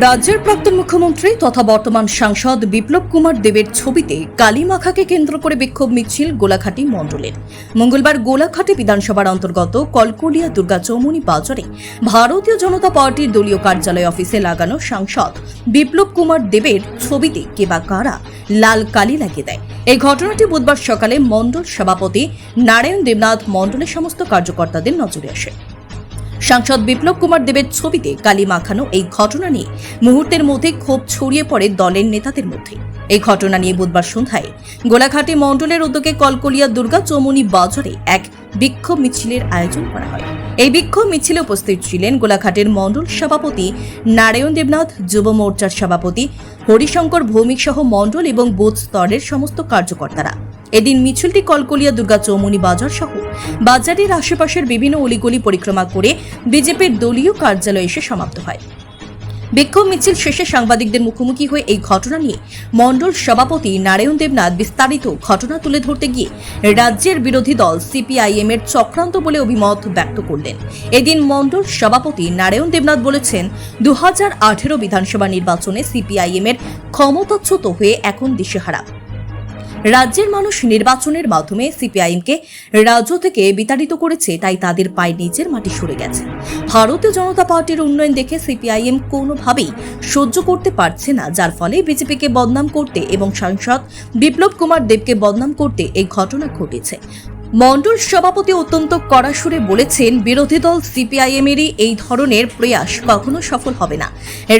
রাজ্যের প্রাক্তন মুখ্যমন্ত্রী তথা বর্তমান সাংসদ বিপ্লব কুমার দেবের ছবিতে কালীমাখাকে কেন্দ্র করে বিক্ষোভ মিছিল গোলাঘাটি মণ্ডলের। মঙ্গলবার গোলাঘাটি বিধানসভার অন্তর্গত কলকলিয়া দুর্গা চৌমুনি বাজারে ভারতীয় জনতা পার্টির দলীয় কার্যালয় অফিসে লাগানো সাংসদ বিপ্লব কুমার দেবের ছবিতে কে বা কারা লাল কালি লাগিয়ে দেয়। এই ঘটনাটি বুধবার সকালে মণ্ডল সভাপতি নারায়ণ দেবনাথ মণ্ডলের সমস্ত কার্যকর্তাদের নজরে আসে। সাংসদ বিপ্লব কুমার দেবের ছবিতে কালি মাখানো এই ঘটনা নিয়ে মুহূর্তের মধ্যে ক্ষোভ ছড়িয়ে পড়ে দলের নেতাদের মধ্যে। এই ঘটনা নিয়ে বুধবার সন্ধ্যায় গোলাঘাটে মণ্ডলের উদ্যোগে কলকলিয়া দুর্গা চৌমুনি বাজারে এক বিক্ষোভ মিছিলের আয়োজন করা হয়। এই বিক্ষোভ মিছিলে উপস্থিত ছিলেন গোলাঘাটের মণ্ডল সভাপতি নারায়ণ দেবনাথ, যুব মোর্চার সভাপতি হরিশঙ্কর ভৌমিক সহ মণ্ডল এবং বোধ স্তরের সমস্ত কার্যকর্তারা। এদিন মিছিলটি কলকলিয়া, দুর্গা চৌমুনি বাজার সহ বাজারের আশেপাশের বিভিন্ন অলিগলি পরিক্রমা করে বিজেপির দলীয় কার্যালয়ে এসে সমাপ্ত হয়। বিক্ষোভ মিছিল শেষে সাংবাদিকদের মুখোমুখি হয়ে এই ঘটনা নিয়ে মণ্ডল সভাপতি নারায়ণ দেবনাথ বিস্তারিত ঘটনা তুলে ধরতে গিয়ে রাজ্যের বিরোধী দল সিপিআইএম এর চক্রান্ত বলে অভিমত ব্যক্ত করলেন। এদিন মণ্ডল সভাপতি নারায়ণ দেবনাথ বলেছেন দু হাজার আঠেরো বিধানসভা নির্বাচনে সিপিআইএম এর ক্ষমতাচ্যুত হয়ে এখন দিশেহারা। রাজ্যের মানুষ নির্বাচনের মাধ্যমে সিপিআইএমকে রাজ্য থেকে বিতাড়িত করেছে, তাই তাদের পায়ে নিজের মাটি সরে গেছে। ভারতীয় জনতা পার্টির উন্নয়ন দেখে সিপিআইএম কোনোভাবেই সহ্য করতে পারছে না, যার ফলে বিজেপিকে বদনাম করতে এবং সাংসদ বিপ্লব কুমার দেবকে বদনাম করতে এই ঘটনা ঘটেছে। মণ্ডল সভাপতি অত্যন্ত কড়া সুরে বলেছেন, বিরোধী দল সিপিআইএম এরই এই ধরনের প্রয়াস কখনো সফল হবে না।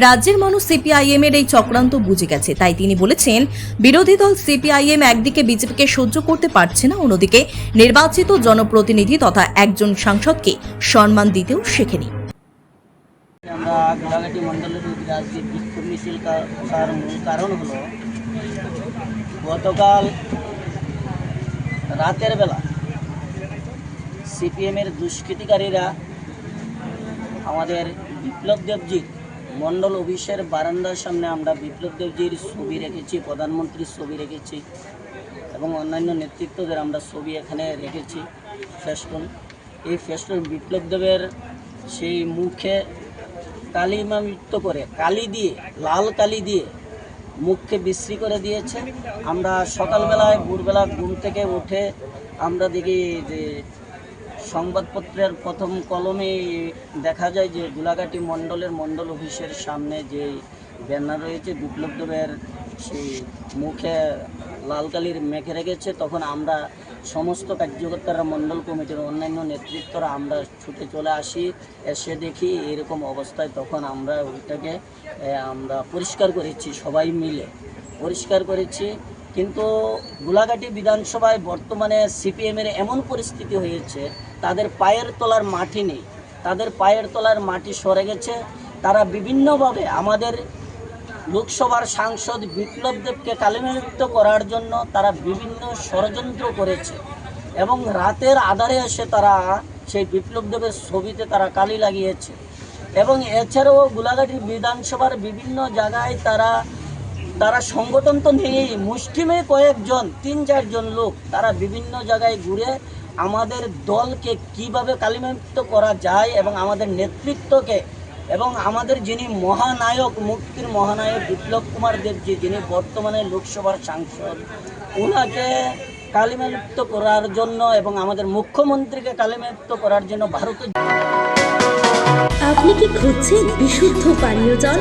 রাজ্যের মানুষ সিপিআইএম এর এই চক্রান্ত বুঝে গেছে। তাই তিনি বলেছেন, বিরোধী দল সিপিআইএম একদিকে বিজেপিকে সহ্য করতে পারছে না, অন্যদিকে নির্বাচিত জনপ্রতিনিধি তথা একজন সাংসদকে সম্মান দিতেও শেখেনি। গতকাল রাতের বেলা সিপিএমের দুষ্কৃতিকারীরা আমাদের বিপ্লব দেবজির মণ্ডল অফিসের বারান্দার সামনে আমরা বিপ্লব দেবজির ছবি রেখেছি, প্রধানমন্ত্রীর ছবি রেখেছি এবং অন্যান্য নেতৃত্বদের আমরা ছবি এখানে রেখেছি ফেস্টুন। এই ফেস্টুন বিপ্লব দেবের সেই মুখে কালিমামিত্য করে, কালি দিয়ে, লাল কালি দিয়ে মুখকে বিশ্রী করে দিয়েছে। আমরা সকালবেলায়, ভোরবেলা ঘুম থেকে উঠে আমরা দেখি যে সংবাদপত্রের প্রথম কলমে দেখা যায় যে গোলাঘাটি মণ্ডলের মণ্ডল অফিসের সামনে যে ব্যানার রয়েছে, বিপ্লব দেবের সেই মুখে লাল কালির মেখে রেখেছে। তখন আমরা সমস্ত কার্যকর্তারা, মণ্ডল কমিটির অন্যান্য নেতৃত্বরা আমরা ছুটে চলে আসি, এসে দেখি এরকম অবস্থায়। তখন আমরা ওইটাকে আমরা পরিষ্কার করেছি সবাই মিলে। পরিষ্কার করেছি কিন্তু গোলাঘাটি বিধানসভায় বর্তমানে সিপিএমের এমন পরিস্থিতি হয়েছে, তাদের পায়ের তলার মাটি নেই। তাদের পায়ের তলার মাটি সরে গেছে। তারা বিভিন্নভাবে আমাদের লোকসভার সাংসদ বিপ্লব দেবকে করার জন্য তারা বিভিন্ন ষড়যন্ত্র করেছে এবং রাতের আধারে এসে তারা সেই বিপ্লব দেবের ছবিতে তারা কালি লাগিয়েছে। এবং এছাড়াও গোলাঘাটি বিধানসভার বিভিন্ন জায়গায় তারা তারা সংগঠন তো নেই মুষ্টিমে কয়েকজন, তিন চারজন লোক তারা বিভিন্ন জায়গায় ঘুরে আমাদের দলকে কীভাবে কালিমালিপ্ত করা যায় এবং আমাদের নেতৃত্বকে এবং আমাদের যিনি মহানায়ক, মুক্তির মহানায়ক বিপ্লব কুমার দেবজি, যিনি বর্তমানে লোকসভার সাংসদ ওনাকে কালিমালিপ্ত করার জন্য এবং আমাদের মুখ্যমন্ত্রীকে কালিমালিপ্ত করার জন্য ভারতের আপনি কি খুঁজছেন বিশুদ্ধ পানীয় জল?